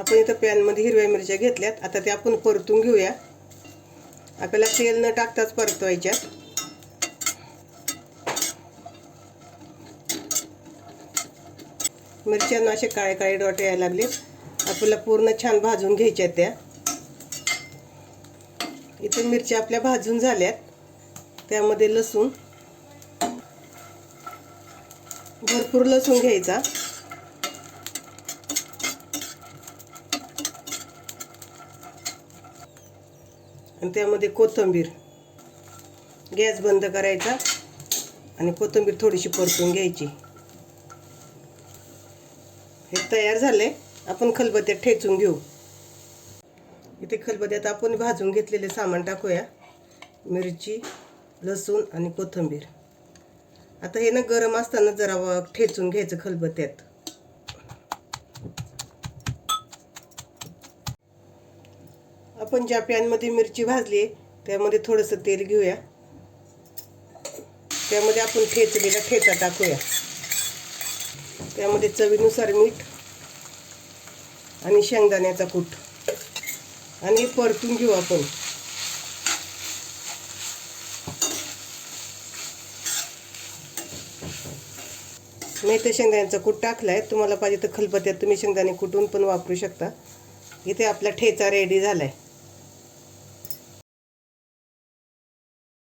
आपण इथं पॅनमध्ये हिरव्या मिरच्या घेतल्यात. आता त्या आपण परतून घेऊया. आपल्याला तेल न टाकताच परतवायच्या. मिरच्यांना असे काळे काळे डॉट यायला लागले. आपल्याला पूर्ण छान भाजून घ्यायच्या त्या. इथं मिरच्या आपल्या भाजून झाल्यात. त्यामध्ये लसूण. भरपूर लसूण घ्यायचा. आणि त्यामध्ये कोथिंबीर. गॅस बंद करायचा आणि कोथिंबीर थोडीशी परतून घ्यायची. हे तयार झाले आपण खलबत्त्यात ठेचून घेऊ. इथे खलबत्त्यात आपण भाजून घेतलेले सामान टाकूया. मिरची लसूण आणि कोथिंबीर. आता हे ना गरम असताना जरा ठेचून घ्यायचं खलबत्त्यात आपण ज्या पॅनमध्ये मिरची भाजली त्यामध्ये थोडंसं तेल घेऊया. त्यामध्ये आपण ठेचलेला ठेचा टाकूया. त्यामध्ये चवीनुसार मीठ आणि शेंगदाण्याचा कूट. आणि परतून घेऊ आपण. मी इथे शेंगदाण्याचा कूट टाकला आहे तुम्हाला पाहिजे तर खलबत्त्यात तुम्ही शेंगदाणे कुटून पण वापरू शकता. इथे आपला ठेचा रेडी झाला आहे